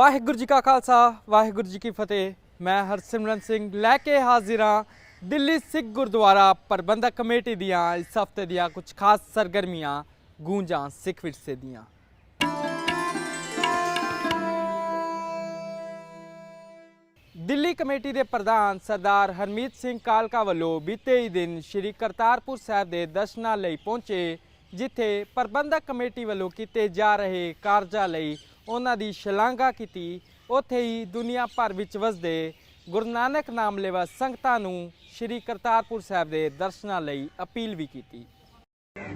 ਵਾਹਿਗੁਰੂ ਜੀ ਕਾ ਖਾਲਸਾ, ਵਾਹਿਗੁਰੂ ਜੀ ਕੀ ਫਤਿਹ। ਮੈਂ ਹਰਸਿਮਰਨ ਸਿੰਘ ਲੈ ਕੇ ਹਾਜ਼ਰ ਹਾਂ ਦਿੱਲੀ ਸਿੱਖ ਗੁਰਦੁਆਰਾ ਪ੍ਰਬੰਧਕ ਕਮੇਟੀ ਦੀਆਂ ਇਸ ਹਫ਼ਤੇ ਦੀਆਂ ਕੁਝ ਖਾਸ ਸਰਗਰਮੀਆਂ, ਗੂੰਜਾਂ, ਸਿੱਖ ਵਿਰਸੇ ਦੀਆਂ। ਦਿੱਲੀ ਕਮੇਟੀ ਦੇ ਪ੍ਰਧਾਨ ਸਰਦਾਰ ਹਰਮੀਤ ਸਿੰਘ ਕਾਲਕਾ ਵੱਲੋਂ ਬੀਤੇ ਹੀ ਦਿਨ ਸ੍ਰੀ ਕਰਤਾਰਪੁਰ ਸਾਹਿਬ ਦੇ ਦਰਸ਼ਨਾਂ ਲਈ ਪਹੁੰਚੇ, ਜਿੱਥੇ ਪ੍ਰਬੰਧਕ ਕਮੇਟੀ ਵੱਲੋਂ ਕੀਤੇ ਜਾ ਰਹੇ ਕਾਰਜਾਂ ਲਈ ਉਹਨਾਂ ਦੀ ਸ਼ਲਾਘਾ ਕੀਤੀ। ਉੱਥੇ ਹੀ ਦੁਨੀਆ ਭਰ ਵਿੱਚ ਵਸਦੇ ਗੁਰੂ ਨਾਨਕ ਨਾਮ ਲੈਵਾ ਸੰਗਤਾਂ ਨੂੰ ਸ੍ਰੀ ਕਰਤਾਰਪੁਰ ਸਾਹਿਬ ਦੇ ਦਰਸ਼ਨਾਂ ਲਈ ਅਪੀਲ ਵੀ ਕੀਤੀ।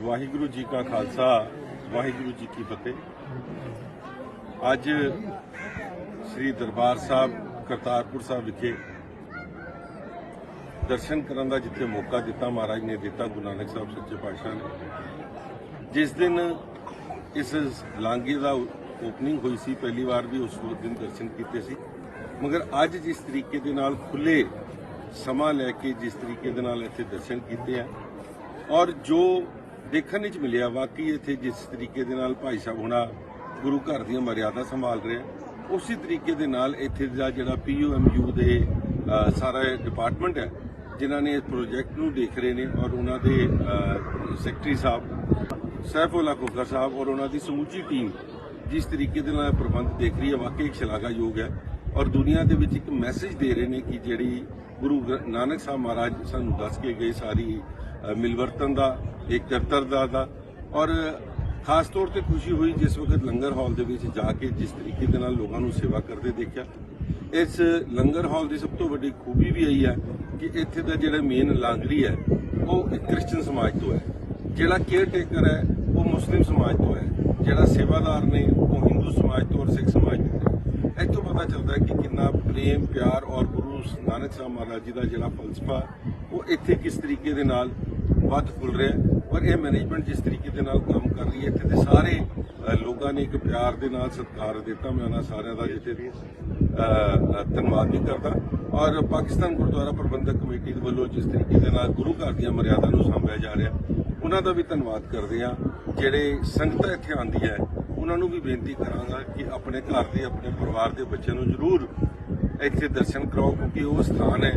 ਵਾਹਿਗੁਰੂ ਜੀ ਕਾ ਖਾਲਸਾ, ਵਾਹਿਗੁਰੂ ਜੀ ਕੀ ਫਤਿਹ। ਅੱਜ ਸ੍ਰੀ ਦਰਬਾਰ ਸਾਹਿਬ, ਕਰਤਾਰਪੁਰ ਸਾਹਿਬ ਵਿਖੇ ਦਰਸ਼ਨ ਕਰਨ ਦਾ ਜਿੱਥੇ ਮੌਕਾ ਦਿੱਤਾ, ਮਹਾਰਾਜ ਨੇ ਦਿੱਤਾ ਗੁਰੂ ਨਾਨਕ ਸਾਹਿਬ ਸੱਚੇ ਪਾਤਸ਼ਾਹ ਨੇ। ਜਿਸ ਦਿਨ ਇਸ ਲਾਂਘੇ ਦਾ ਓਪਨਿੰਗ ਹੋਈ ਸੀ, ਪਹਿਲੀ ਵਾਰ ਵੀ ਉਸ ਦਿਨ ਦਰਸ਼ਨ ਕੀਤੇ ਸੀ। ਮਗਰ ਅੱਜ ਜਿਸ ਤਰੀਕੇ ਦੇ ਨਾਲ ਖੁੱਲੇ ਸਮਾਂ ਲੈ ਕੇ ਜਿਸ ਤਰੀਕੇ ਦੇ ਨਾਲ ਇੱਥੇ ਦਰਸ਼ਨ ਕੀਤੇ ਆ, ਔਰ ਜੋ ਦੇਖਣ ਵਿੱਚ ਮਿਲਿਆ, ਵਾਕਈ ਇੱਥੇ ਜਿਸ ਤਰੀਕੇ ਦੇ ਨਾਲ ਭਾਈ ਸਾਹਿਬ ਹੁਣਾ ਗੁਰੂ ਘਰ ਦੀਆਂ ਮਰਿਆਦਾ ਸੰਭਾਲ ਰਹੇ ਆ, ਉਸੇ ਤਰੀਕੇ ਦੇ ਨਾਲ ਇੱਥੇ ਦਾ ਜਿਹੜਾ ਪੀਯੂਐਮਯੂ ਦੇ ਸਾਰਾ ਡਿਪਾਰਟਮੈਂਟ ਹੈ, ਜਿਨ੍ਹਾਂ ਨੇ ਇਸ ਪ੍ਰੋਜੈਕਟ ਨੂੰ ਦੇਖ ਰਹੇ ਨੇ ਔਰ ਉਹਨਾਂ ਦੇ ਸੈਕਟਰੀ ਸਾਹਿਬ ਸੈਫੁੱਲਾ ਖੋਖਰ ਸਾਹਿਬ ਔਰ ਉਹਨਾਂ ਦੀ ਸਮੁੱਚੀ ਟੀਮ ਜਿਸ ਤਰੀਕੇ ਦੇ ਨਾਲ ਇਹ ਪ੍ਰਬੰਧ ਦੇਖ ਰਹੀ ਹੈ, ਵਾਕਈ ਇੱਕ ਸ਼ਲਾਘਾਯੋਗ ਹੈ ਔਰ ਦੁਨੀਆ ਦੇ ਵਿੱਚ ਇੱਕ ਮੈਸੇਜ ਦੇ ਰਹੇ ਨੇ ਕਿ ਜਿਹੜੀ ਗੁਰੂ ਗ੍ਰ- ਨਾਨਕ ਸਾਹਿਬ ਮਹਾਰਾਜ ਸਾਨੂੰ ਦੱਸ ਕੇ ਗਏ ਸਾਰੀ ਮਿਲਵਰਤਨ ਦਾ ਇੱਕ ਇਕੱਤਰਤਾ ਦਾ ਔਰ ਖਾਸ ਤੌਰ ਤੇ ਖੁਸ਼ੀ ਹੋਈ ਜਿਸ ਵਕਤ ਲੰਗਰ ਹਾਲ ਦੇ ਵਿੱਚ ਜਾ ਕੇ ਜਿਸ ਤਰੀਕੇ ਦੇ ਨਾਲ ਲੋਕਾਂ ਨੂੰ ਸੇਵਾ ਕਰਦੇ ਦੇਖਿਆ। ਇਸ ਲੰਗਰ ਹਾਲ ਦੀ ਸਭ ਤੋਂ ਵੱਡੀ ਖੂਬੀ ਵੀ ਇਹੀ ਹੈ ਕਿ ਇੱਥੇ ਦਾ ਜਿਹੜਾ ਮੇਨ ਲਾਂਗਰੀ ਹੈ, ਉਹ ਇੱਕ ਕ੍ਰਿਸਚੀਅਨ ਸਮਾਜ ਤੋਂ ਹੈ। ਜਿਹੜਾ ਕੇਅਰ ਟੇਕਰ ਹੈ, ਉਹ ਮੁਸਲਿਮ ਸਮਾਜ ਤੋਂ ਹੈ। ਜਿਹੜਾ ਸੇਵਾਦਾਰ ਨੇ ਉਹ ਹਿੰਦੂ ਸਮਾਜ ਤੋਂ ਔਰ ਸਿੱਖ ਸਮਾਜ ਤੋਂ ਨੇ। ਇੱਥੋਂ ਪਤਾ ਚੱਲਦਾ ਕਿ ਕਿੰਨਾ ਪ੍ਰੇਮ, ਪਿਆਰ ਔਰ ਗੁਰੂ ਨਾਨਕ ਸਾਹਿਬ ਮਹਾਰਾਜ ਜੀ ਦਾ ਜਿਹੜਾ ਫਲਸਫਾ, ਉਹ ਇੱਥੇ ਕਿਸ ਤਰੀਕੇ ਦੇ ਨਾਲ ਵੱਧ ਫੁੱਲ ਰਿਹਾ ਹੈ ਔਰ ਇਹ ਮੈਨੇਜਮੈਂਟ ਜਿਸ ਤਰੀਕੇ ਦੇ ਨਾਲ ਕੰਮ ਕਰ ਰਹੀ ਹੈ, ਇੱਥੇ ਦੇ ਸਾਰੇ ਲੋਕਾਂ ਨੇ ਇੱਕ ਪਿਆਰ ਦੇ ਨਾਲ ਸਤਿਕਾਰ ਦਿੱਤਾ। ਮੈਂ ਉਹਨਾਂ ਸਾਰਿਆਂ ਦਾ ਜਿੱਥੇ ਵੀ ਧੰਨਵਾਦ ਵੀ ਕਰਦਾ। ਔਰ ਪਾਕਿਸਤਾਨ ਗੁਰਦੁਆਰਾ ਪ੍ਰਬੰਧਕ ਕਮੇਟੀ ਦੇ ਵੱਲੋਂ ਜਿਸ ਤਰੀਕੇ ਦੇ ਨਾਲ ਗੁਰੂ ਘਰ ਦੀਆਂ ਮਰਿਆਦਾ ਨੂੰ ਸਾਂਭਿਆ ਜਾ ਰਿਹਾ ਉਹਨਾਂ ਦਾ ਵੀ ਧੰਨਵਾਦ ਕਰਦੇ ਹਾਂ। ਜਿਹੜੇ ਸੰਗਤਾਂ ਇੱਥੇ ਆਉਂਦੀ ਹੈ, ਉਹਨਾਂ ਨੂੰ ਵੀ ਬੇਨਤੀ ਕਰਾਂਗਾ ਕਿ ਆਪਣੇ ਘਰ ਦੇ, ਆਪਣੇ ਪਰਿਵਾਰ ਦੇ ਬੱਚਿਆਂ ਨੂੰ ਜ਼ਰੂਰ ਇੱਥੇ ਦਰਸ਼ਨ ਕਰਾਓ, ਕਿਉਂਕਿ ਉਹ ਸਥਾਨ ਹੈ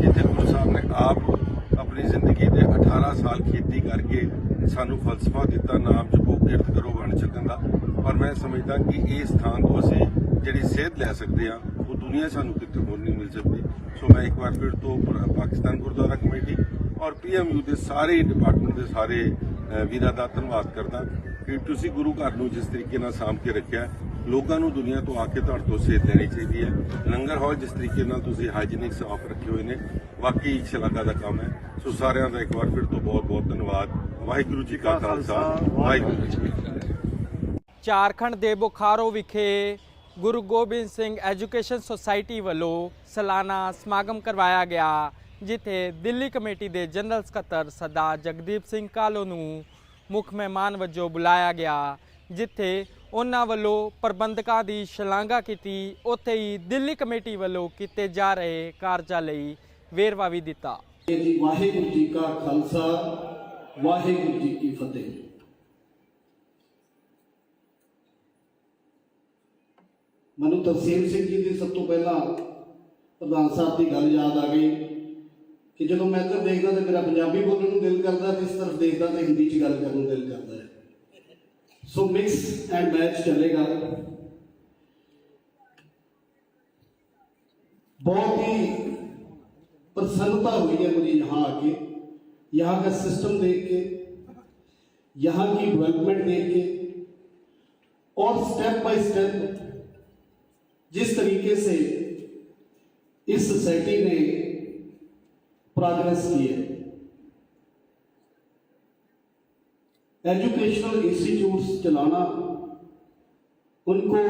ਜਿੱਥੇ ਗੁਰੂ ਸਾਹਿਬ ਨੇ ਆਪ ਆਪਣੀ ਜ਼ਿੰਦਗੀ ਦੇ 18 ਸਾਲ ਖੇਤੀ ਕਰਕੇ ਸਾਨੂੰ ਫਲਸਫਾ ਦਿੱਤਾ, ਨਾਮ ਜਪੋ, ਕਿਰਤ ਕਰੋ ਬਣ ਚੱਕਣ ਦਾ। ਔਰ ਮੈਂ ਸਮਝਦਾ ਕਿ ਇਹ ਸਥਾਨ ਤੋਂ ਅਸੀਂ ਜਿਹੜੀ ਸੇਧ ਲੈ ਸਕਦੇ ਹਾਂ, ਉਹ ਦੁਨੀਆ ਸਾਨੂੰ ਕਿਤੇ ਹੋਰ ਨਹੀਂ ਮਿਲ ਸਕਦੀ। ਸੋ ਮੈਂ ਇੱਕ ਵਾਰ ਫਿਰ ਤੋਂ ਪਾਕਿਸਤਾਨ ਗੁਰਦੁਆਰਾ ਕਮੇਟੀ ਔਰ ਪੀਐਮਯੂ ਦੇ ਸਾਰੇ ਡਿਪਾਰਟਮੈਂਟ ਦੇ ਸਾਰੇ ਵੀਰਾਂ ਦਾ ਧੰਨਵਾਦ ਕਰਦਾ ਕਿ ਤੁਸੀਂ ਗੁਰੂ ਘਰ ਨੂੰ ਜਿਸ ਤਰੀਕੇ ਨਾਲ ਸਾਂਭ ਕੇ ਰੱਖਿਆ ਲੋਕਾਂ ਨੂੰ ਦੁਨੀਆ ਤੋਂ ਆ ਕੇ ਤੁਹਾਡੇ ਤੋਂ ਸੇਧ ਲੈਣੀ ਚਾਹੀਦੀ ਹੈ। ਲੰਗਰ ਹਾਲ ਜਿਸ ਤਰੀਕੇ ਨਾਲ ਤੁਸੀਂ ਹਾਈਜੀਨਿਕ ਸਾਫ਼ ਰੱਖੇ ਹੋਏ ਨੇ, ਵਾਕਈ ਸ਼ਲਾਘਾ ਦਾ ਕੰਮ ਹੈ। ਸੋ ਸਾਰਿਆਂ ਦਾ ਇੱਕ ਵਾਰ ਫਿਰ ਤੋਂ ਬਹੁਤ ਬਹੁਤ ਧੰਨਵਾਦ। ਵਾਹਿਗੁਰੂ ਜੀ ਕਾ ਖਾਲਸਾ, ਵਾਹਿਗੁਰੂ ਜੀ ਕੀ ਫਤਿਹ। ਝਾਰਖੰਡ ਦੇ ਬੁਖਾਰੋ ਵਿਖੇ ਗੁਰੂ ਗੋਬਿੰਦ ਸਿੰਘ ਐਜੂਕੇਸ਼ਨ ਸੁਸਾਇਟੀ ਵੱਲੋਂ ਸਾਲਾਨਾ ਸਮਾਗਮ ਕਰਵਾਇਆ ਗਿਆ। ਜਿੱਥੇ ਦਿੱਲੀ ਕਮੇਟੀ ਦੇ ਜਨਰਲ ਸਕੱਤਰ ਸਰਦਾਰ ਜਗਦੀਪ ਸਿੰਘ ਕਾਲੋ ਨੂੰ ਮੁੱਖ ਮਹਿਮਾਨ ਵਜੋਂ ਬੁਲਾਇਆ ਗਿਆ, ਜਿੱਥੇ ਉਹਨਾਂ ਵੱਲੋਂ ਪ੍ਰਬੰਧਕਾਂ ਦੀ ਸ਼ਲਾਘਾ ਕੀਤੀ, ਉੱਥੇ ਹੀ ਦਿੱਲੀ ਕਮੇਟੀ ਵੱਲੋਂ ਕੀਤੇ ਜਾ ਰਹੇ ਕਾਰਜਾਂ ਲਈ ਵੇਰਵਾ ਵੀ ਦਿੱਤਾ। ਜੀ ਵਾਹਿਗੁਰੂ ਜੀ ਕਾ ਖਾਲਸਾ, ਵਾਹਿਗੁਰੂ ਜੀ ਕੀ ਫਤਿਹ। ਮੈਨੂੰ ਤਰਸੇਮ ਸਿੰਘ ਜੀ ਦੀ ਸਭ ਤੋਂ ਪਹਿਲਾਂ ਪ੍ਰਧਾਨ ਸਾਹਿਬ ਦੀ ਗੱਲ ਯਾਦ ਆ ਗਈ। کہ جب میں ادھر دیکھتا تو میرا ਪੰਜਾਬੀ ਬੋਲਣ ਨੂੰ دل کرتا ہے ਇਸ ਤਰਫ ਦੇਖਦਾ ਤੇ ਹਿੰਦੀ 'ਚ ਗੱਲ ਕਰਨ ਨੂੰ ਦਿਲ ਕਰਦਾ ਹੈ। ਸੋ ਮਿਕਸ ਐਂਡ ਮੈਚ ਚੱਲੇਗਾ। بہت ہی پرسنتا ہوئی ہے مجھے یہاں آ کے یہاں کا سسٹم دیکھ کے یہاں کی ڈیولپمنٹ دیکھ کے اور سٹیپ بائی سٹیپ جس طریقے سے اس سوسائٹی نے پروگرس کی ہے ایجوکیشنل انسٹیٹیوٹس چلانا، ان کو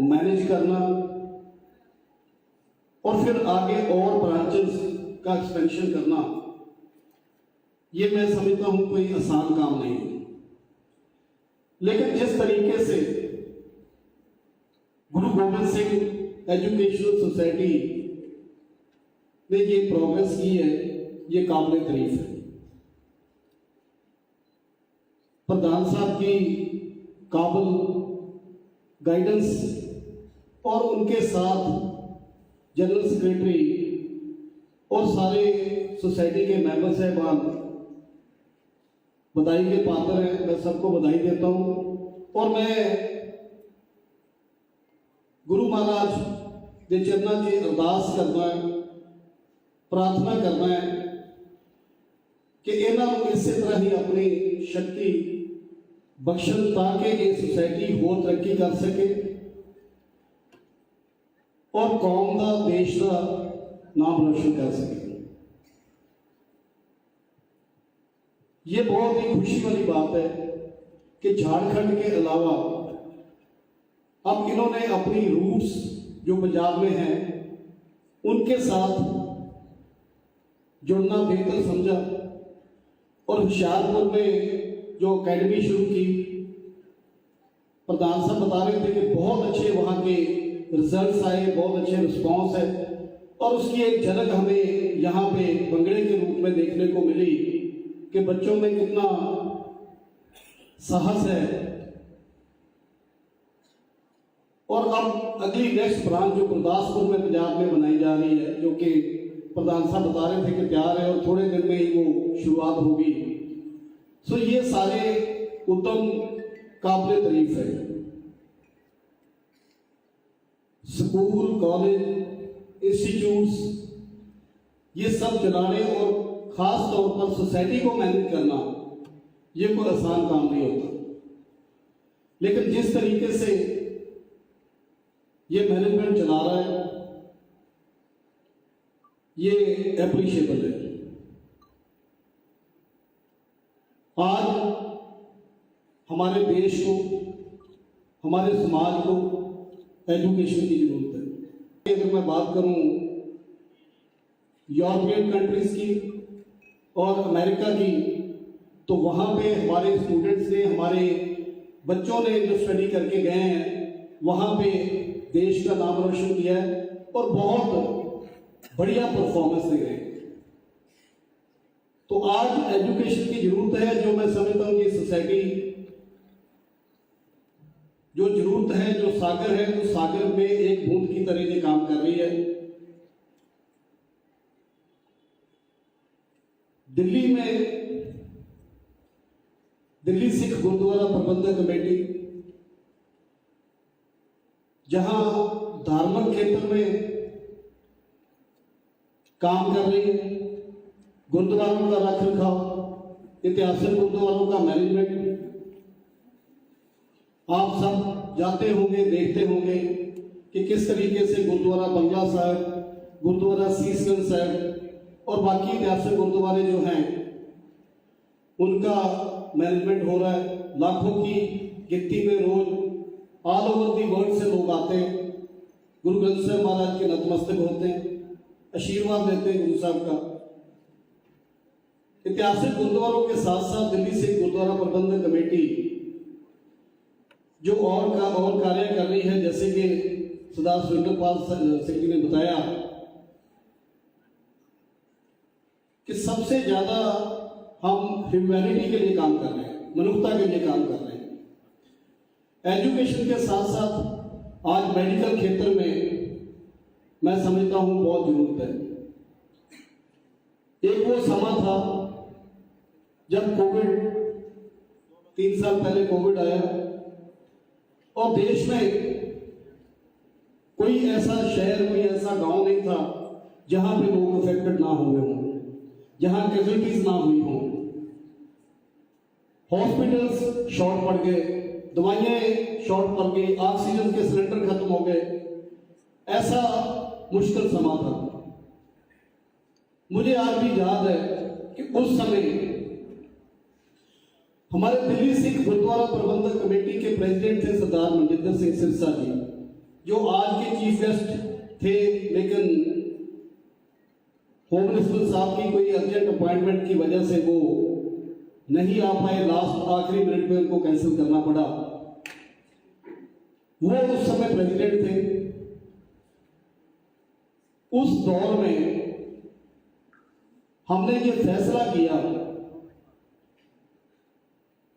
مینج کرنا، اور پھر آگے اور برانچز کا ایکسپینشن کرنا، یہ میں سمجھتا ہوں کوئی آسان کام نہیں ہے. لیکن جس طریقے سے گرو گوبند سنگھ ایجوکیشنل سوسائٹی نے یہ پروگرس کی ہے یہ قابل تعریف ہے۔ پردھان صاحب کی قابل گائیڈنس اور ان کے ساتھ جنرل سیکرٹری اور سارے سوسائٹی کے ممبر صاحبان بدائی کے پاتر ہیں۔ میں سب کو بدائی دیتا ہوں۔ اور میں گرو مہاراج کے چرنا کی جی ارداس کرنا ہے، پرارتھنا کرنا ہے۔ کہ انہوں نے اس طرح ہی اپنی شکتی بخشن تاکہ ਕਿ سوسائٹی ہو ترقی کر سکے اور قوم ਕੌਮ دیش ਦੇਸ਼ نام روشن کر سکے۔ یہ بہت ہی خوشی والی بات ہے کہ جھارکھنڈ کے علاوہ اب انہوں نے اپنی روٹس جو پنجاب میں ہیں، ان کے ساتھ جڑنا بہتر سمجھا اور ہوشیارپور میں جو اکیڈمی شروع کی پردھان صاحب بتا رہے تھے کہ بہت اچھے وہاں کے رزلٹس آئے، بہت اچھے رسپانس ہے اور اس کی ایک جھلک ہمیں یہاں پہ بنگڑے کے روپ میں دیکھنے کو ملی کہ بچوں میں کتنا سہس ہے۔ اور اب اگلی نیکسٹ برانچ جو گرداسپور میں، پنجاب میں بنائی جا رہی ہے، جو کہ پردان صاحب بتا رہے تھے کہ تیار ہے اور تھوڑے دن میں ہی وہ شروعات ہوگی۔ سو یہ سارے اتم قابل تعریف ہے سکول، کالج، انسٹیٹیوٹس، یہ سب چلانے اور خاص طور پر سوسائٹی کو مینج کرنا، یہ کوئی آسان کام نہیں ہوتا۔ لیکن جس طریقے سے یہ مینجمنٹ چلا رہا ہے یہ اپریشیبل ہے۔ آج ہمارے دیش کو، ہمارے سماج کو ایجوکیشن کی ضرورت ہے۔ اگر میں بات کروں یورپین کنٹریز کی اور امریکہ کی، تو وہاں پہ ہمارے اسٹوڈنٹس نے، ہمارے بچوں نے جو اسٹڈی کر کے گئے ہیں، وہاں پہ دیش کا نام روشن کیا ہے اور بہت بڑھیا پرفارمنس دے رہے ہیں۔ تو آج ایجوکیشن کی ضرورت ہے جو میں سمجھتا ہوں کہ سوسائٹی جو ضرورت ہے، جو ساگر ہے، تو ساگر میں ایک بوند کی طرح یہ کام کر رہی ہے۔ دلی میں دلی سکھ گردوارا پربندہ کمیٹی، جہاں دھارمک کھیتر میں کام کر رہی ہے۔ گردواروں کا رکھ رکھاؤ، اتہاسک گردواروں کا مینجمنٹ آپ سب جاتے ہوں گے، دیکھتے ہوں گے کہ کس طریقے سے گردوارہ بنگلہ صاحب گردوارہ سیسگن صاحب اور باقی ریاست گردوارے جو ہیں، ان کا مینجمنٹ ہو رہا ہے۔ لاکھوں کی گنتی میں روز آل اوور دی ورلڈ سے لوگ آتے ہیں۔ گرو گرنتھ صاحب مہاراج کے نتمستک ہوتے ہیں۔ آشیرواد دیتے ہیں گرو صاحب کا۔ اتہاسک گردواروں کے ساتھ ساتھ دلی سے گردوارا پربندھ کمیٹی جو اور کا اور کاریہ کر رہی ہے، جیسے کہ سدا سویندر پال سنگھ جی نے بتایا کہ سب سے زیادہ ہم ہیومینٹی کے لیے کام کر رہے ہیں منوتا کے لیے کام کر رہے ہیں۔ ایجوکیشن کے ساتھ ساتھ آج میڈیکل کھیتر میں میں سمجھتا ہوں بہت ضرورت ہے۔ ایک وہ سما تھا جب کووڈ، تین سال پہلے کووڈ آیا اور دیش میں کوئی ایسا شہر، کوئی ایسا گاؤں نہیں تھا جہاں پہ لوگ افیکٹڈ نہ ہوئے ہوں، جہاں کیزوٹیز نہ ہوئی ہوں۔ ہاسپٹلس شارٹ پڑ گئے، دوائیاں شارٹ پڑ گئی آکسیجن کے سلنڈر ختم ہو گئے۔ ایسا مشکل سما تھا مجھے آج بھی یاد ہے کہ اس سمے ہمارے دلی سکھ گردوارا پربندھک کمیٹی کے پریزیڈنٹ تھے سردار منجندر سنگھ سرسا جی جو آج کے چیف گیسٹ تھے، لیکن ہوم منسپل صاحب کی کوئی ارجنٹ اپوائنٹمنٹ کی وجہ سے وہ نہیں آ پائے لاسٹ آخری منٹ میں ان کو کینسل کرنا پڑا۔ وہ اس سمے پریزیڈنٹ تھے۔ اس دور میں ہم نے یہ فیصلہ کیا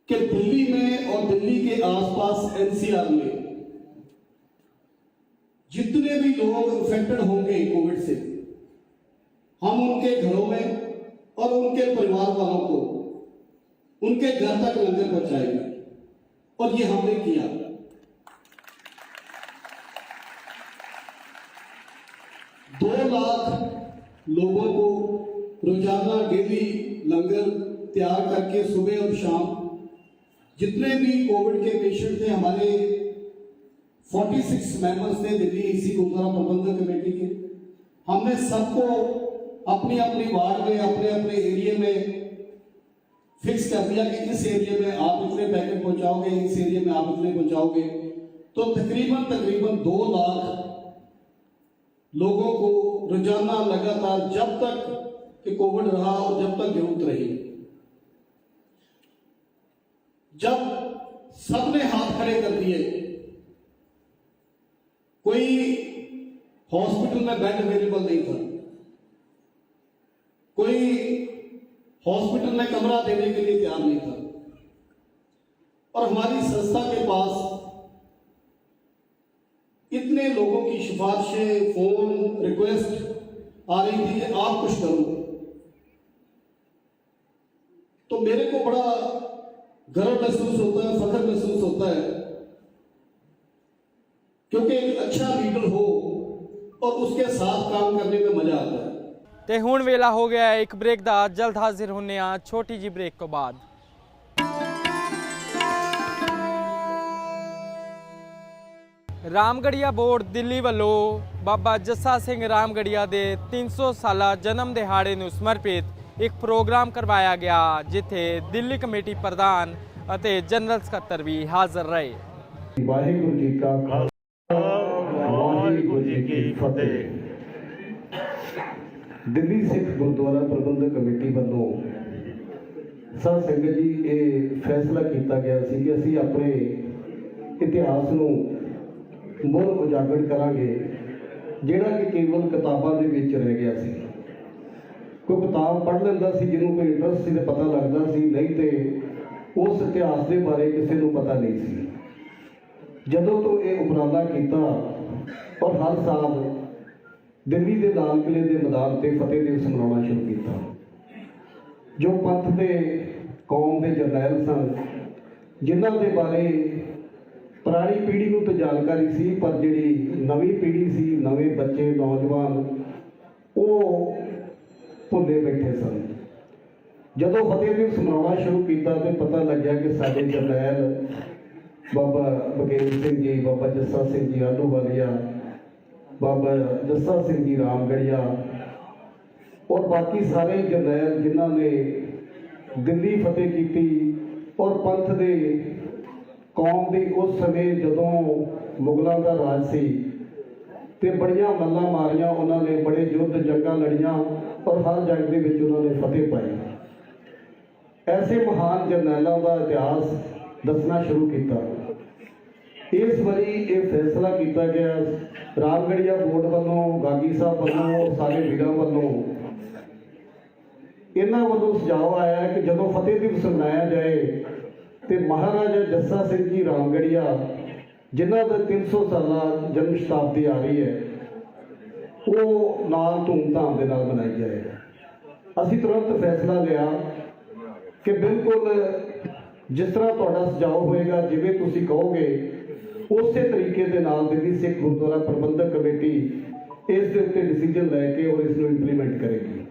کہ دلی میں اور دلی کے آس پاس این سی آر میں جتنے بھی لوگ انفیکٹڈ ہوں گے کووڈ سے، ہم ان کے گھروں میں اور ان کے پریوار والوں کو، ان کے گھر تک لنگر پہنچائیں گے۔ اور یہ ہم نے کیا۔ بعد لوگوں کو روزانہ ڈیلی لنگر تیار کر کے صبح اور شام جتنے بھی کووڈ کے پیشنٹ تھے، ہمارے فورٹی سکس ممبرس نے دلی، اسی گزرا پربندھن کمیٹی کے۔ ہم نے سب کو اپنی اپنی وارڈ میں، اپنے اپنے ایریے میں فکس کر دیا کہ اس ایریے میں آپ اتنے پیکٹ پہنچاؤ گے، اس ایریے میں آپ اتنے پہنچاؤ گے۔ تو تقریباً تقریباً دو لاکھ لوگوں کو روزانہ لگاتار جب تک کہ کووڈ رہا اور جب تک ضرورت رہی۔ جب سب نے ہاتھ کھڑے کر دیے، کوئی ہاسپٹل میں بیڈ اویلیبل نہیں تھا۔ کوئی ہاسپٹل میں کمرہ دینے کے لیے تیار نہیں تھا۔ اور ہماری سنستھا کے پاس की सिफारिशें फोन रिक्वेस्ट आ रही थी कि आप कुछ करो तो मेरे को बड़ा गर्व महसूस होता है फख्र महसूस होता है क्योंकि एक अच्छा लीडर हो और उसके साथ काम करने में मजा आता है ਤੇ ਹੁਣ ਵੇਲਾ ਹੋ ਗਿਆ ਹੈ ਇੱਕ ਬ੍ਰੇਕ ਦਾ ਜਲਦ ਹਾਜ਼ਰ ਹੁੰਨੇ ਆ ਛੋਟੀ ਜੀ ਬ੍ਰੇਕ ਤੋਂ ਬਾਅਦ ਰਾਮਗੜੀਆ ਬੋਰਡ ਦਿੱਲੀ ਵੱਲੋਂ ਬਾਬਾ ਜੱਸਾ ਸਿੰਘ ਰਾਮਗੜੀਆ ਦੇ 300 ਸਾਲਾ ਜਨਮ ਦਿਹਾੜੇ ਨੂੰ ਸਮਰਪਿਤ ਇੱਕ ਪ੍ਰੋਗਰਾਮ ਕਰਵਾਇਆ ਗਿਆ, ਜਿੱਥੇ ਦਿੱਲੀ ਕਮੇਟੀ ਪ੍ਰਧਾਨ ਅਤੇ ਜਨਰਲ ਸਕੱਤਰ ਵੀ ਹਾਜ਼ਰ ਰਹੇ। ਵਾਹਿਗੁਰੂ ਜੀ ਕਾ ਖਾਲਸਾ, ਵਾਹਿਗੁਰੂ ਜੀ ਕੀ ਫਤਿਹ। ਦਿੱਲੀ ਸਿੱਖ ਗੁਰਦੁਆਰਾ ਪ੍ਰਬੰਧਕ ਕਮੇਟੀ ਵੱਲੋਂ ਸਾਧ ਸੰਗਤ ਜੀ, ਇਹ ਫੈਸਲਾ ਕੀਤਾ ਗਿਆ ਸੀ ਕਿ ਅਸੀਂ ਆਪਣੇ ਇਤਿਹਾਸ ਨੂੰ ਮੁੜ ਉਜਾਗਰ ਕਰਾਂਗੇ, ਜਿਹੜਾ ਕਿ ਕੇਵਲ ਕਿਤਾਬਾਂ ਦੇ ਵਿੱਚ ਰਹਿ ਗਿਆ ਸੀ। ਕੋਈ ਕਿਤਾਬ ਪੜ੍ਹ ਲੈਂਦਾ ਸੀ, ਜਿਹਨੂੰ ਕੋਈ ਇੰਟਰਸਟ ਸੀ ਤੇ ਪਤਾ ਲੱਗਦਾ ਸੀ, ਨਹੀਂ ਤੇ ਉਸ ਇਤਿਹਾਸ ਦੇ ਬਾਰੇ ਕਿਸੇ ਨੂੰ ਪਤਾ ਨਹੀਂ ਸੀ। ਜਦੋਂ ਤੋਂ ਇਹ ਉਪਰਾਲਾ ਕੀਤਾ ਔਰ ਹਰ ਸਾਲ ਦਿੱਲੀ ਦੇ ਲਾਲ ਕਿਲੇ ਦੇ ਮੈਦਾਨ ਤੇ ਫਤਿਹ ਦਿਵਸ ਮਨਾਉਣਾ ਸ਼ੁਰੂ ਕੀਤਾ। ਜੋ ਪੰਥ ਦੇ, ਕੌਮ ਦੇ ਜਰਨੈਲ ਸਨ, ਜਿਨ੍ਹਾਂ ਦੇ ਬਾਰੇ ਪੁਰਾਣੀ ਪੀੜ੍ਹੀ ਨੂੰ ਤਾਂ ਜਾਣਕਾਰੀ ਸੀ, ਪਰ ਜਿਹੜੀ ਨਵੀਂ ਪੀੜ੍ਹੀ ਸੀ, ਨਵੇਂ ਬੱਚੇ, ਨੌਜਵਾਨ, ਉਹ ਭੁੱਲੇ ਬੈਠੇ ਸਨ। ਜਦੋਂ ਫਤਿਹ ਦਿਵਸ ਮਨਾਉਣਾ ਸ਼ੁਰੂ ਕੀਤਾ ਤੇ ਪਤਾ ਲੱਗਿਆ ਕਿ ਸਾਡੇ ਜਰਨੈਲ ਬਾਬਾ ਬਗੇਲ ਸਿੰਘ ਜੀ, ਬਾਬਾ ਜੱਸਾ ਸਿੰਘ ਜੀ ਆਲੂਵਾਲੀਆ ਬਾਬਾ ਜੱਸਾ ਸਿੰਘ ਜੀ ਰਾਮਗੜੀਆ ਔਰ ਬਾਕੀ ਸਾਰੇ ਜਰਨੈਲ ਜਿਨ੍ਹਾਂ ਨੇ ਦਿੱਲੀ ਫਤਿਹ ਕੀਤੀ ਔਰ ਪੰਥ ਦੇ ਕੌਮ ਦੀ ਉਸ ਸਮੇਂ ਜਦੋਂ ਮੁਗਲਾਂ ਦਾ ਰਾਜ ਸੀ ਤੇ ਬੜੀਆਂ ਮੱਲਾਂ ਮਾਰੀਆਂ ਉਹਨਾਂ ਨੇ, ਬੜੇ ਯੁੱਧ ਜੰਗਾਂ ਲੜੀਆਂ ਔਰ ਹਰ ਜੰਗ ਦੇ ਵਿੱਚ ਉਹਨਾਂ ਨੇ ਫਤਿਹ ਪਾਈ। ਐਸੇ ਮਹਾਨ ਜਰਨੈਲਾਂ ਦਾ ਇਤਿਹਾਸ ਦੱਸਣਾ ਸ਼ੁਰੂ ਕੀਤਾ। ਇਸ ਵਾਰੀ ਇਹ ਫੈਸਲਾ ਕੀਤਾ ਗਿਆ ਰਾਮਗੜੀਆ ਬੋਰਡ ਵੱਲੋਂ, ਗਾਗੀ ਸਾਹਿਬ ਵੱਲੋਂ, ਸਾਰੇ ਵੀਰਾਂ ਵੱਲੋਂ। ਇਹਨਾਂ ਵੱਲੋਂ ਸੁਝਾਅ ਆਇਆ ਕਿ ਜਦੋਂ ਫਤਿਹ ਦਿਵਸ ਮਨਾਇਆ ਜਾਏ ਤੇ ਮਹਾਰਾਜਾ ਜੱਸਾ ਸਿੰਘ ਜੀ ਰਾਮਗੜੀਆ, ਜਿਨ੍ਹਾਂ ਦਾ 300 ਸਾਲਾ ਜਨਮ ਸ਼ਤਾਬਦੀ ਆ ਰਹੀ ਹੈ, ਉਹ ਨਾਲ ਧੂਮਧਾਮ ਦੇ ਨਾਲ ਮਨਾਈ ਜਾਏ ਅਸੀਂ ਤੁਰੰਤ ਫੈਸਲਾ ਲਿਆ ਕਿ ਬਿਲਕੁਲ ਜਿਸ ਤਰ੍ਹਾਂ ਤੁਹਾਡਾ ਸੁਝਾਅ ਹੋਏਗਾ, ਜਿਵੇਂ ਤੁਸੀਂ ਕਹੋਗੇ, ਉਸੇ ਤਰੀਕੇ ਦੇ ਨਾਲ ਦਿੱਲੀ ਸਿੱਖ ਗੁਰਦੁਆਰਾ ਪ੍ਰਬੰਧਕ ਕਮੇਟੀ ਇਸ ਦੇ ਉੱਤੇ ਡਿਸੀਜਨ ਲੈ ਕੇ ਔਰ ਇਸ ਨੂੰ ਇੰਪਲੀਮੈਂਟ ਕਰੇਗੀ।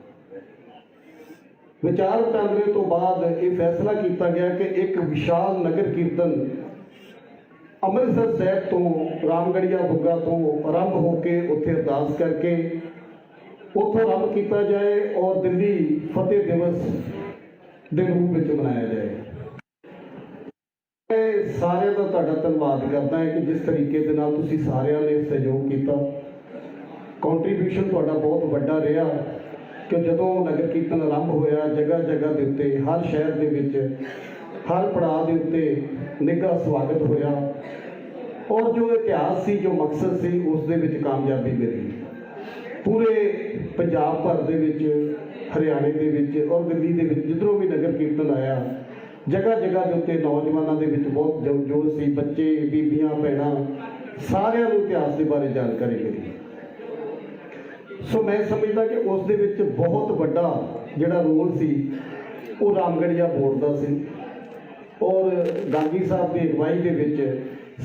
ਵਿਚਾਰ ਵਟਾਂਦਰੇ ਤੋਂ ਬਾਅਦ ਇਹ ਫੈਸਲਾ ਕੀਤਾ ਗਿਆ ਕਿ ਇੱਕ ਵਿਸ਼ਾਲ ਨਗਰ ਕੀਰਤਨ ਅੰਮ੍ਰਿਤਸਰ ਸਾਹਿਬ ਤੋਂ ਰਾਮਗੜੀਆ ਬੁੱਗਾ ਤੋਂ ਆਰੰਭ ਹੋ ਕੇ ਉੱਥੇ ਅਰਦਾਸ ਕਰਕੇ ਉੱਥੋਂ ਆਰੰਭ ਕੀਤਾ ਜਾਏ ਔਰ ਦਿੱਲੀ ਫਤਿਹ ਦਿਵਸ ਦੇ ਰੂਪ ਵਿੱਚ ਮਨਾਇਆ ਜਾਏ। ਮੈਂ ਸਾਰਿਆਂ ਦਾ ਤੁਹਾਡਾ ਧੰਨਵਾਦ ਕਰਦਾ ਹਾਂ ਕਿ ਜਿਸ ਤਰੀਕੇ ਦੇ ਨਾਲ ਤੁਸੀਂ ਸਾਰਿਆਂ ਨੇ ਸਹਿਯੋਗ ਕੀਤਾ। ਕੰਟਰੀਬਿਊਸ਼ਨ ਤੁਹਾਡਾ ਬਹੁਤ ਵੱਡਾ ਰਿਹਾ। ਕਿ ਜਦੋਂ ਨਗਰ ਕੀਰਤਨ ਆਰੰਭ ਹੋਇਆ, ਜਗ੍ਹਾ ਜਗ੍ਹਾ ਦੇ ਉੱਤੇ, ਹਰ ਸ਼ਹਿਰ ਦੇ ਵਿੱਚ, ਹਰ ਪੜਾਅ ਦੇ ਉੱਤੇ ਨਿੱਘਾ ਸਵਾਗਤ ਹੋਇਆ। ਔਰ ਜੋ ਇਤਿਹਾਸ ਸੀ, ਜੋ ਮਕਸਦ ਸੀ, ਉਸ ਦੇ ਵਿੱਚ ਕਾਮਯਾਬੀ ਮਿਲੀ। ਪੂਰੇ ਪੰਜਾਬ ਭਰ ਦੇ ਵਿੱਚ, ਹਰਿਆਣੇ ਦੇ ਵਿੱਚ ਔਰ ਦਿੱਲੀ ਦੇ ਵਿੱਚ ਜਿੱਧਰੋਂ ਵੀ ਨਗਰ ਕੀਰਤਨ ਆਇਆ, ਜਗ੍ਹਾ ਜਗ੍ਹਾ ਦੇ ਉੱਤੇ ਨੌਜਵਾਨਾਂ ਦੇ ਵਿੱਚ ਬਹੁਤ ਜੋ- ਜੋਸ਼ ਸੀ, ਬੱਚੇ, ਬੀਬੀਆਂ, ਭੈਣਾਂ, ਸਾਰਿਆਂ ਨੂੰ ਇਤਿਹਾਸ ਦੇ ਬਾਰੇ ਜਾਣਕਾਰੀ ਮਿਲੀ। ਸੋ ਮੈਂ ਸਮਝਦਾ ਕਿ ਉਸ ਦੇ ਵਿੱਚ ਬਹੁਤ ਵੱਡਾ ਜਿਹੜਾ ਰੋਲ ਸੀ, ਉਹ ਰਾਮਗੜੀਆ ਬੋਰਡ ਦਾ ਸੀ। ਔਰ ਗਾਂਧੀ ਸਾਹਿਬ ਦੀ ਅਗਵਾਈ ਦੇ ਵਿੱਚ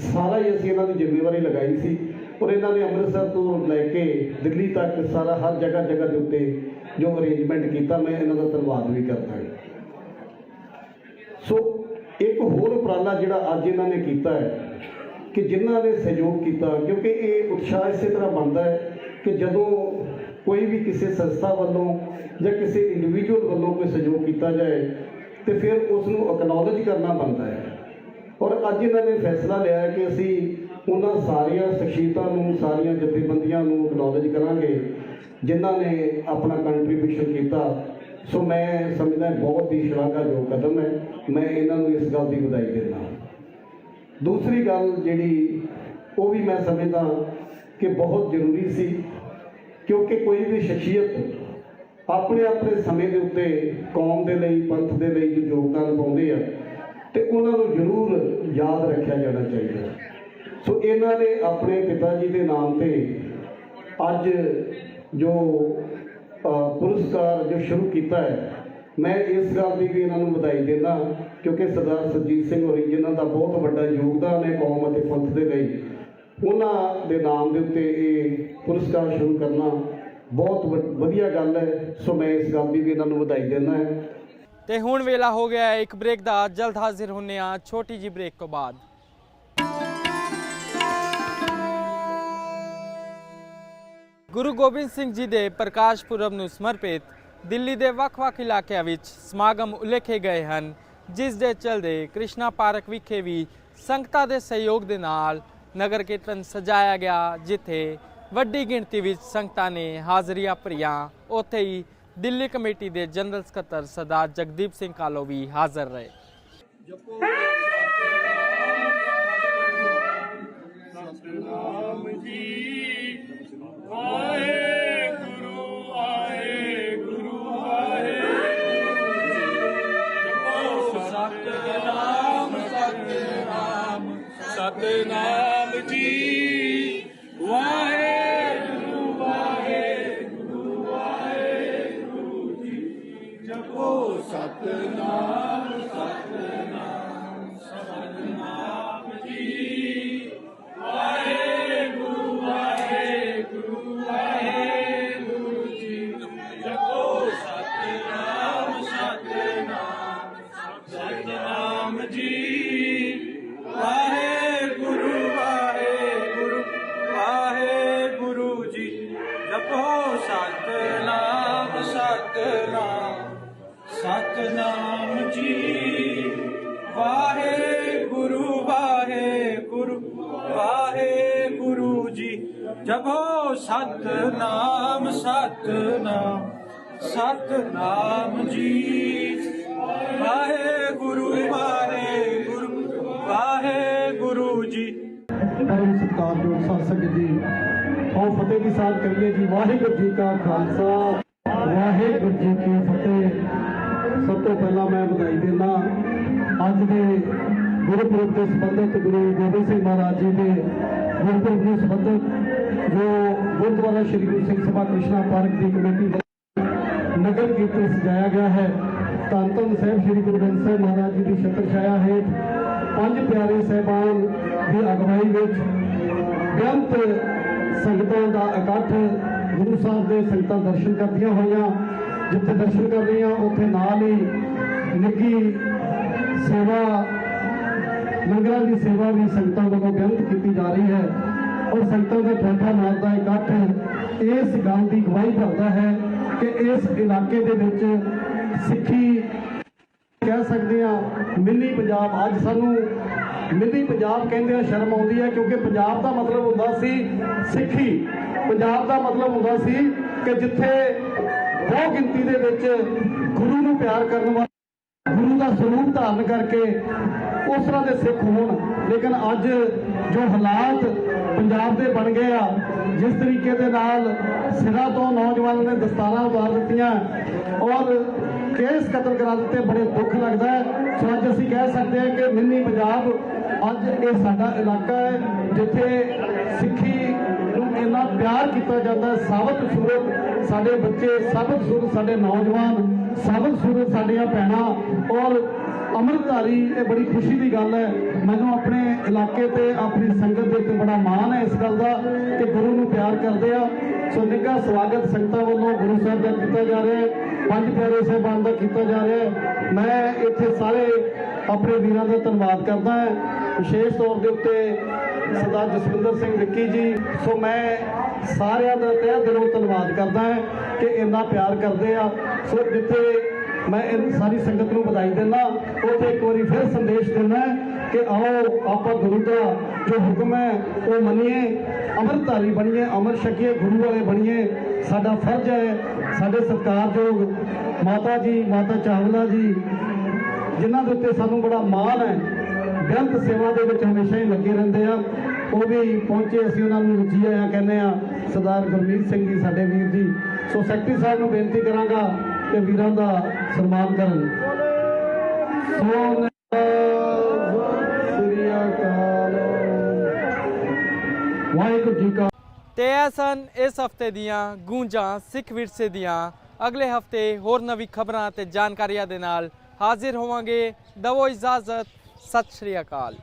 ਸਾਰਾ ਹੀ ਅਸੀਂ ਇਹਨਾਂ ਦੀ ਜ਼ਿੰਮੇਵਾਰੀ ਲਗਾਈ ਸੀ ਔਰ ਇਹਨਾਂ ਨੇ ਅੰਮ੍ਰਿਤਸਰ ਤੋਂ ਲੈ ਕੇ ਦਿੱਲੀ ਤੱਕ ਸਾਰਾ ਹਰ ਜਗ੍ਹਾ ਜਗ੍ਹਾ ਦੇ ਉੱਤੇ ਜੋ ਅਰੇਂਜਮੈਂਟ ਕੀਤਾ, ਮੈਂ ਇਹਨਾਂ ਦਾ ਧੰਨਵਾਦ ਵੀ ਕਰਦਾ ਹਾਂ। ਸੋ ਇੱਕ ਹੋਰ ਉਪਰਾਲਾ ਜਿਹੜਾ ਅੱਜ ਇਹਨਾਂ ਨੇ ਕੀਤਾ ਹੈ ਕਿ ਜਿਨ੍ਹਾਂ ਨੇ ਸਹਿਯੋਗ ਕੀਤਾ, ਕਿਉਂਕਿ ਇਹ ਉਤਸ਼ਾਹ ਇਸੇ ਤਰ੍ਹਾਂ ਬਣਦਾ ਹੈ ਕਿ ਜਦੋਂ ਕੋਈ ਵੀ ਕਿਸੇ ਸੰਸਥਾ ਵੱਲੋਂ ਜਾਂ ਕਿਸੇ ਇੰਡੀਵਿਜੂਅਲ ਵੱਲੋਂ ਕੋਈ ਸਹਿਯੋਗ ਕੀਤਾ ਜਾਏ, ਤੇ ਫਿਰ ਉਸ ਨੂੰ ਅਕਨੋਲਜ ਕਰਨਾ ਬਣਦਾ ਹੈ। ਔਰ ਅੱਜ ਇਹਨਾਂ ਨੇ ਫੈਸਲਾ ਲਿਆ ਕਿ ਅਸੀਂ ਉਹਨਾਂ ਸਾਰੀਆਂ ਸ਼ਖਸੀਅਤਾਂ ਨੂੰ, ਸਾਰੀਆਂ ਜਥੇਬੰਦੀਆਂ ਨੂੰ ਅਕਨੋਲਜ ਕਰਾਂਗੇ, ਜਿਨ੍ਹਾਂ ਨੇ ਆਪਣਾ ਕੰਟਰੀਬਿਊਸ਼ਨ ਕੀਤਾ। ਸੋ ਮੈਂ ਸਮਝਦਾ ਬਹੁਤ ਹੀ ਸ਼ਲਾਘਾਯੋਗ ਕਦਮ ਹੈ। ਮੈਂ ਇਹਨਾਂ ਨੂੰ ਇਸ ਗੱਲ ਦੀ ਵਧਾਈ ਦਿੰਦਾ ਦੂਸਰੀ ਗੱਲ ਜਿਹੜੀ ਉਹ ਵੀ ਮੈਂ ਸਮਝਦਾ ਕਿ ਬਹੁਤ ਜ਼ਰੂਰੀ ਸੀ। ਕਿਉਂਕਿ ਕੋਈ ਵੀ ਸ਼ਖਸੀਅਤ ਆਪਣੇ ਆਪਣੇ ਸਮੇਂ ਦੇ ਉੱਤੇ ਕੌਮ ਦੇ ਲਈ, ਪੰਥ ਦੇ ਲਈ ਜੋ ਯੋਗਦਾਨ ਪਾਉਂਦੇ ਆ, ਤੇ ਉਹਨਾਂ ਨੂੰ ਜ਼ਰੂਰ ਯਾਦ ਰੱਖਿਆ ਜਾਣਾ ਚਾਹੀਦਾ। ਸੋ ਇਹਨਾਂ ਨੇ ਆਪਣੇ ਪਿਤਾ ਜੀ ਦੇ ਨਾਮ ਤੇ ਅੱਜ ਜੋ ਪੁਰਸਕਾਰ ਜੋ ਸ਼ੁਰੂ ਕੀਤਾ ਹੈ, ਮੈਂ ਇਸ ਗੱਲ ਦੀ ਵੀ ਇਹਨਾਂ ਨੂੰ ਵਧਾਈ ਦਿੰਦਾ, ਕਿਉਂਕਿ ਸਰਦਾਰ ਸਰਜੀਤ ਸਿੰਘ ਹੋਰੀ ਜਿਨ੍ਹਾਂ ਦਾ ਬਹੁਤ ਵੱਡਾ ਯੋਗਦਾਨ ਹੈ ਕੌਮ ਅਤੇ ਪੰਥ ਦੇ ਲਈ ਉਹਨਾਂ ਦੇ ਨਾਮ ਦੇ ਉੱਤੇ ਇਹ ਪੁਰਸਕਾਰ ਸ਼ੁਰੂ ਕਰਨਾ ਬਹੁਤ ਵਧੀਆ ਗੱਲ ਹੈ। ਸੋ ਮੈਂ ਇਸ ਗੱਲ ਦੀ ਵੀ ਇਹਨਾਂ ਨੂੰ ਵਧਾਈ ਦਿੰਦਾ ਹਾਂ। ਤੇ ਹੁਣ ਵੇਲਾ ਹੋ ਗਿਆ ਹੈ ਇੱਕ ਬ੍ਰੇਕ ਦਾ। ਜਲਦ ਹਾਜ਼ਰ ਹੁੰਨੇ ਆ ਛੋਟੀ ਜੀ ਬ੍ਰੇਕ ਤੋਂ ਬਾਅਦ। ਗੁਰੂ ਗੋਬਿੰਦ ਸਿੰਘ ਜੀ ਦੇ ਪ੍ਰਕਾਸ਼ ਪੁਰਬ ਨੂੰ ਸਮਰਪਿਤ ਦਿੱਲੀ ਦੇ ਵੱਖ-ਵੱਖ ਇਲਾਕਿਆਂ ਵਿੱਚ ਸਮਾਗਮ ਉਲੇਖੇ ਗਏ ਹਨ, ਜਿਸ ਦੇ ਚਲਦੇ ਕ੍ਰਿਸ਼ਨਾ ਪਾਰਕ ਵਿਖੇ ਵੀ ਸੰਗਤਾਂ ਦੇ ਸਹਿਯੋਗ ਦੇ ਨਾਲ ਨਗਰ ਕੀਰਤਨ ਸਜਾਇਆ ਗਿਆ, ਜਿੱਥੇ ਵੱਡੀ ਗਿਣਤੀ ਵਿੱਚ ਸੰਗਤਾਂ ਨੇ ਹਾਜ਼ਰੀਆਂ ਭਰੀਆਂ। ਉੱਥੇ ਹੀ ਦਿੱਲੀ ਕਮੇਟੀ ਦੇ ਜਨਰਲ ਸਕੱਤਰ ਸਰਦਾਰ ਜਗਦੀਪ ਸਿੰਘ ਕਾਲੋ ਵੀ ਹਾਜ਼ਰ ਰਹੇ। ਜਪੋ ਸਤਨਾਮ ਸਤਨਾਮ। ਸਤਨਾਮ ਸਤਨਾਮ ਸਤਨਾਮ ਸਤਨਾਮ ਜੀ। ਵਾਹਿਗੁਰੂ ਵਾਹਿਗੁਰੂ ਵਾਹਿਗੁਰੂ ਜੀ। ਪਰਮ ਸਤਿਕਾਰਯੋਗ ਸਾਧ ਸੰਗਤ ਜੀ, ਆਓ ਫਤਿਹ ਦੀ ਸਾਥ ਕਰੀਏ ਜੀ। ਵਾਹਿਗੁਰੂ ਜੀ ਕਾ ਖਾਲਸਾ। ਵਾਹਿਗੁਰੂ ਜੀ ਕੀ ਫਤਿਹ। ਸਭ ਤੋਂ ਪਹਿਲਾਂ ਮੈਂ ਵਧਾਈ ਦਿੰਦਾ ਅੱਜ ਦੇ ਗੁਰਪੁਰਬ ਦੇ ਸੰਬੰਧਿਤ ਗੁਰੂ ਗੋਬਿੰਦ ਸਿੰਘ ਮਹਾਰਾਜ ਜੀ ਦੇ ਗੁਰਪੁਰਬ ਨੂੰ ਸੰਬੰਧਿਤ ਜੋ ਗੁਰਦੁਆਰਾ ਸ਼੍ਰੀ ਗੁਰੂ ਸਿੰਘ ਸਭਾ ਕ੍ਰਿਸ਼ਨਾ ਪਾਰਕ ਦੀ ਕਮੇਟੀ ਵੱਲੋਂ ਨਗਰ ਕੀਰਤਨ ਸਜਾਇਆ ਗਿਆ ਹੈ। ਧੰਨ ਧੰਨ ਸਾਹਿਬ ਸ੍ਰੀ ਗੁਰੂ ਗ੍ਰੰਥ ਸਾਹਿਬ ਮਹਾਰਾਜ ਜੀ ਦੀ ਛਤਰ ਛਾਇਆ ਹੇਠ ਪੰਜ ਪਿਆਰੇ ਸਹਿਬਾਨ ਦੀ ਅਗਵਾਈ ਵਿੱਚ ਬੇਅੰਤ ਸੰਗਤਾਂ ਦਾ ਇਕੱਠ ਗੁਰੂ ਸਾਹਿਬ ਦੇ ਸੰਗਤਾਂ ਦਰਸ਼ਨ ਕਰਦੀਆਂ ਹੋਈਆਂ। ਜਿੱਥੇ ਦਰਸ਼ਨ ਕਰ ਰਹੀਆਂ, ਉੱਥੇ ਨਾਲ ਹੀ ਨਿੱਗੀ ਸੇਵਾ, ਲੰਗਰਾਂ ਦੀ ਸੇਵਾ ਵੀ ਸੰਗਤਾਂ ਵੱਲੋਂ ਬੇਅੰਤ ਕੀਤੀ ਜਾ ਰਹੀ ਹੈ। ਔਰ ਸੰਗਤਾਂ ਦੇ ਠਾਠਾ ਮਾਰਦਾ ਇਕੱਠ ਇਸ ਗੱਲ ਦੀ ਗਵਾਹੀ ਭਰਦਾ ਹੈ ਕਿ ਇਸ ਇਲਾਕੇ ਦੇ ਵਿੱਚ ਸਿੱਖੀ ਕਹਿ ਸਕਦੇ ਆ ਮਿੰਨੀ ਪੰਜਾਬ, ਅੱਜ ਸਾਨੂੰ ਮਿੰਨੀ ਪੰਜਾਬ ਕਹਿੰਦੇ ਆ, ਸ਼ਰਮ ਆਉਂਦੀ ਹੈ, ਕਿਉਂਕਿ ਪੰਜਾਬ ਦਾ ਮਤਲਬ ਹੁੰਦਾ ਸੀ ਸਿੱਖੀ। ਪੰਜਾਬ ਦਾ ਮਤਲਬ ਹੁੰਦਾ ਸੀ ਕਿ ਜਿੱਥੇ ਬਹੁ ਗਿਣਤੀ ਦੇ ਵਿੱਚ ਗੁਰੂ ਨੂੰ ਪਿਆਰ ਕਰਨ ਵਾਲੇ, ਗੁਰੂ ਦਾ ਸਰੂਪ ਧਾਰਨ ਕਰਕੇ ਉਸ ਤਰ੍ਹਾਂ ਦੇ ਸਿੱਖ ਹੋਣ। ਲੇਕਿਨ ਅੱਜ ਜੋ ਹਾਲਾਤ ਪੰਜਾਬ ਦੇ ਬਣ ਗਏ ਆ। ਜਿਸ ਤਰੀਕੇ ਦੇ ਨਾਲ ਸਿਰਾ ਤੋਂ ਨੌਜਵਾਨਾਂ ਨੇ ਦਸਤਾਰਾਂ ਉਤਾਰ ਦਿੱਤੀਆਂ ਔਰ ਕੇਸ ਕਤਲ ਕਰਾ ਦਿੱਤੇ, ਬੜੇ ਦੁੱਖ ਲੱਗਦਾ ਹੈ। ਸੋ ਅੱਜ ਅਸੀਂ ਕਹਿ ਸਕਦੇ ਹਾਂ ਕਿ ਮਿੰਨੀ ਪੰਜਾਬ ਅੱਜ ਇਹ ਸਾਡਾ ਇਲਾਕਾ ਹੈ, ਜਿੱਥੇ ਸਿੱਖੀ ਨੂੰ ਇੰਨਾ ਪਿਆਰ ਕੀਤਾ ਜਾਂਦਾ ਸਾਬਤ ਸੂਰਤ ਸਾਡੇ ਬੱਚੇ, ਸਾਬਤ ਸੂਰਤ ਸਾਡੇ ਨੌਜਵਾਨ, ਸਾਬਤ ਸੂਰਤ ਸਾਡੀਆਂ ਭੈਣਾਂ ਔਰ ਅੰਮ੍ਰਿਤਧਾਰੀ, ਇਹ ਬੜੀ ਖੁਸ਼ੀ ਦੀ ਗੱਲ ਹੈ। ਮੈਨੂੰ ਆਪਣੇ ਇਲਾਕੇ ਤੇ ਆਪਣੀ ਸੰਗਤ ਦੇ ਉੱਤੇ ਬੜਾ ਮਾਣ ਹੈ ਇਸ ਗੱਲ ਦਾ ਕਿ ਗੁਰੂ ਨੂੰ ਪਿਆਰ ਕਰਦੇ ਆ। ਸੋ ਨਿੱਘਾ ਸਵਾਗਤ ਸੰਗਤਾਂ ਵੱਲੋਂ ਗੁਰੂ ਸਾਹਿਬ ਦਾ ਕੀਤਾ ਜਾ ਰਿਹਾ ਹੈ। ਪੰਜ ਪਿਆਰੇ ਸਾਹਿਬਾਨ ਦਾ ਕੀਤਾ ਜਾ ਰਿਹਾ ਹੈ। ਮੈਂ ਇੱਥੇ ਸਾਰੇ ਆਪਣੇ ਵੀਰਾਂ ਦਾ ਧੰਨਵਾਦ ਕਰਦਾ ਹਾਂ। ਵਿਸ਼ੇਸ਼ ਤੌਰ ਦੇ ਉੱਤੇ ਸਰਦਾਰ ਜਸਵਿੰਦਰ ਸਿੰਘ ਵਿੱਕੀ ਜੀ। ਸੋ ਮੈਂ ਸਾਰਿਆਂ ਦਾ ਤਹਿ ਦਿਲੋਂ ਧੰਨਵਾਦ ਕਰਦਾ ਹਾਂ ਕਿ ਇੰਨਾ ਪਿਆਰ ਕਰਦੇ ਆ। ਸੋ ਜਿੱਥੇ ਮੈਂ ਇਹ ਸਾਰੀ ਸੰਗਤ ਨੂੰ ਵਧਾਈ ਦਿੰਦਾ। ਉੱਥੇ ਇੱਕ ਵਾਰੀ ਫਿਰ ਸੰਦੇਸ਼ ਦਿੰਦਾ ਕਿ ਆਓ, ਆਪਾਂ ਗੁਰੂ ਦਾ ਜੋ ਹੁਕਮ ਹੈ, ਉਹ ਮੰਨੀਏ। ਅੰਮ੍ਰਿਤਧਾਰੀ ਬਣੀਏ ਅਮਰ ਛਕੀਏ, ਗੁਰੂ ਵਾਲੇ ਬਣੀਏ। ਸਾਡਾ ਫਰਜ਼ ਹੈ, ਸਾਡੇ ਸਤਿਕਾਰਯੋਗ ਮਾਤਾ ਜੀ, ਮਾਤਾ ਚਾਵਲਾ ਜੀ, ਜਿਨ੍ਹਾਂ ਦੇ ਉੱਤੇ ਸਾਨੂੰ ਬੜਾ ਮਾਣ ਹੈ। ਗ੍ਰੰਥ ਸੇਵਾ ਦੇ ਵਿੱਚ ਹਮੇਸ਼ਾ ਹੀ ਲੱਗੇ ਰਹਿੰਦੇ ਆ। ਉਹ ਵੀ ਪਹੁੰਚੇ, ਅਸੀਂ ਉਹਨਾਂ ਨੂੰ ਜੀ ਆਇਆਂ ਕਹਿੰਦੇ ਆ। ਸਰਦਾਰ ਗੁਰਮੀਤ ਸਿੰਘ ਜੀ, ਸਾਡੇ ਵੀਰ ਜੀ। ਸੋ ਸੈਕਟਰੀ ਸਾਹਿਬ ਨੂੰ ਬੇਨਤੀ ਕਰਾਂਗਾ ਕਿ ਵੀਰਾਂ ਦਾ ਸਨਮਾਨ ਕਰਨ। ਸੋ ਸ੍ਰੀ ਅਕਾਲ। ਵਾਹਿਗੁਰੂ ਜੀ ਕਾ ਤੇ ਇਹ ਸਨ ਇਸ ਹਫ਼ਤੇ ਦੀਆਂ ਗੂੰਜਾਂ ਸਿੱਖ ਵਿਰਸੇ ਦੀਆਂ। ਅਗਲੇ ਹਫ਼ਤੇ ਹੋਰ ਨਵੀਂ ਖਬਰਾਂ ਤੇ ਜਾਣਕਾਰੀਆਂ ਦੇ ਨਾਲ ਹਾਜ਼ਰ ਹੋਵਾਂਗੇ। ਦਵੋ ਇਜਾਜ਼ਤ, ਸਤਿ ਸ਼੍ਰੀ ਅਕਾਲ।